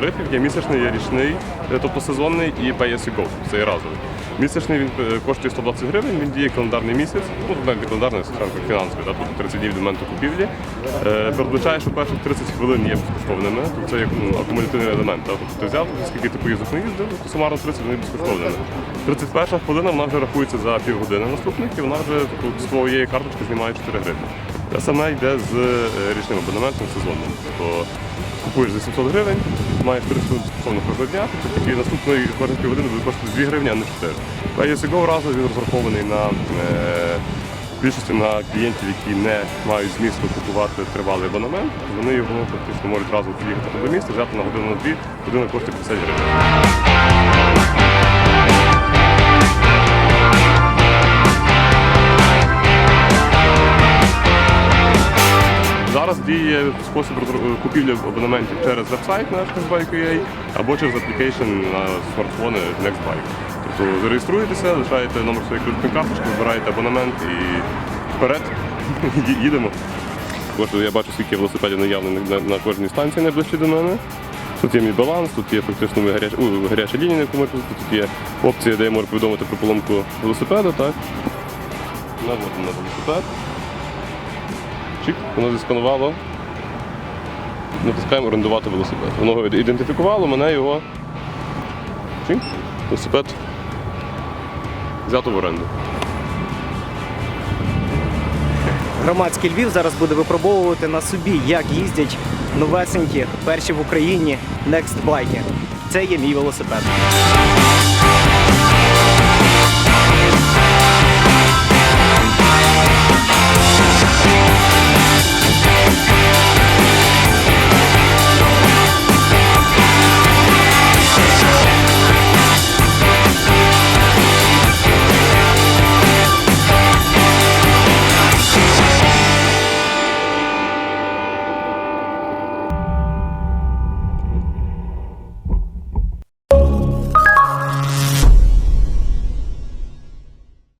тарифів. Є місячний, є річний, е, тобто сезонний і Pay as you go, це є разовий. Місячний він е, коштує 120 гривень, він діє календарний місяць, ну не календарний, фінансовий, тобто 30 днів до моменту купівлі. Е, передбачає, що перших 30 хвилин є безкоштовними, тобто це як ну, акумулятивний елемент. Тобто ти взяв, скільки ти поїздок не їздив, то сумарно 30 вони безкоштовними. 31 хвилина вона вже рахується за півгодини наступних, і вона вже тобто, з своєї карточки знімає 4 гривні. Те саме йде з е, річним абонементом сезонним. Тобто купуєш за 700 гривень, маєш 30 хвилин кожного дня, тільки наступної кожної півгодини буде коштувати 2 гривні, а не 4. PaySgo разу він розрахований на е, більшості на клієнтів, які не мають змісту купувати тривалий абонемент, вони його фактично можуть разом приїхати до міста, взяти на годину на дві, година коштує 50 гривень. Діє спосіб купівлі абонементів через веб-сайт наш Nextbike.ua або через аплікейшн на смартфони Nextbike. Тобто зареєструєтеся, лишаєте номер своєї кредитної карточки, вибираєте абонемент і вперед їдемо. Також я бачу, скільки велосипедів наявних на, кожній станції найближче до мене. Тут є мій баланс, тут є фактично гаряча, у, гаряча лінія, на яку можна тут є опція, де я можу повідомити про поломку велосипеда. Так. Наводимо на велосипед. Чик, воно зісканувало. Натискаємо орендувати велосипед. Воно його ідентифікувало, мене його. Чик, велосипед взято в оренду. Громадський Львів зараз буде випробовувати на собі, як їздять новесенькі перші в Україні Next Bike. Це є мій велосипед.